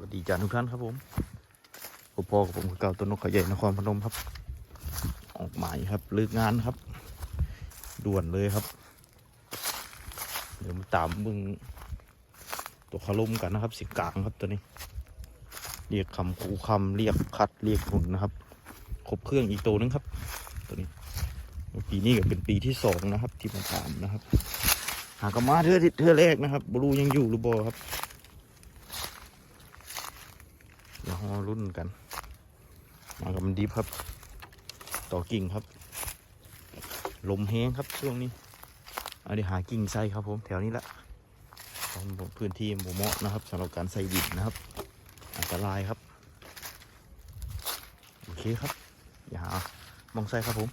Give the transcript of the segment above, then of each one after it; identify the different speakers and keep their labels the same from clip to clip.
Speaker 1: วัสดีจานทุกท่านครับผมผมพ่อกับผมคือเก่าต้นนกเขาใหญ่นครพนมครับ ออกหมายครับเลิกงานครับ ด่วนเลยครับ เดี๋ยวมาตามมึงตัวคารุมกันนะครับ สิกลางครับตัวนี้ เรียกคำคูคำเรียกคัดเรียกหุ่นนะครับครบเครื่องอีกตัวนึงครับ ตัวนี้ปีนี้ก็เป็นปีที่สองนะครับ ที่มาตามนะครับ หากมาเทือเทือแรกนะครับบรูยังอยู่หรือบ่ครับ เดี๋ยวเรารุ่นกัน มากับมันดิฟครับ ต่อกิ่งครับ ลมแห้งครับช่วงนี้เอาเดี๋ยวหากิ่งไส้ครับผมแถวนี้แหละต้องพื้นที่หมู่เมาะนะครับสำหรับการใส่ดินนะครับ อันตรายครับ โอเคครับ อย่าหามองไส้ครับผม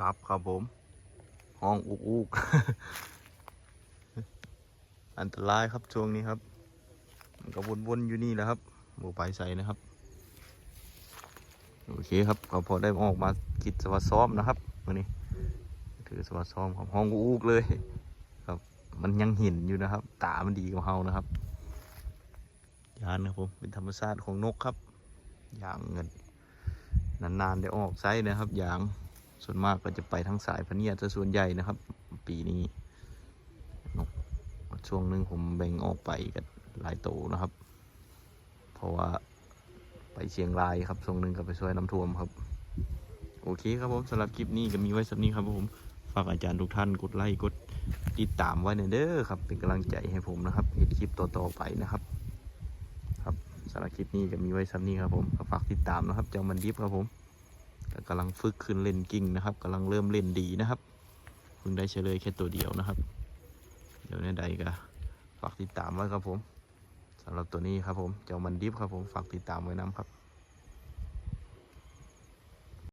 Speaker 1: ครับครับผม ห้องอุกอุกอันตรายครับช่วงนี้ครับ มันก็วนๆอยู่นี่แหละครับหมูไปใส่นะครับ โอเคครับก็พอได้ออกมากิจสวัสดซ้อมนะครับวันนี้ ถือสวัสดซ้อมของห้องอุกเลยครับ มันยังเห็นอยู่นะครับ ตามันดีกว่าเฮานะครับยานนะครับผมเป็นธรรมชาติของนกครับ อย่างเงินนานๆได้ออกไซส์นะครับ อย่าง ส่วนมากก็จะไปทั้งสายพะเนียดซะส่วนใหญ่นะครับ ปีนี้นกช่วงหนึ่งผมแบ่งออกไปกันหลายโตนะครับ เพราะว่าไปเชียงรายครับช่วงหนึ่งก็ไปช่วยน้ำท่วมครับ โอเคครับผมสำหรับคลิปนี้ก็มีไว้สำนี้ครับผมฝากอาจารย์ทุกท่านกดไลค์กดติดตามไว้หน่อยเด้อครับ เป็นกำลังใจให้ผมนะครับเห็นคลิปต่อๆไปนะครับครับสำหรับคลิปนี้ก็มีไว้สำนี้ครับผมฝากติดตามนะครับเจ้ามันดิฟครับผม ก็กำลังฝึกขึ้นเล่นกิ่งนะครับกำลังเริ่มเล่นดีนะครับเพิ่งได้เฉลยแค่ตัวเดียวนะครับ เดี๋ยวในใดก็ฝากติดตามไว้ครับผมสำหรับตัวนี้ครับผมเจ้ามันดิฟครับผมฝากติดตามไว้น้ำครับ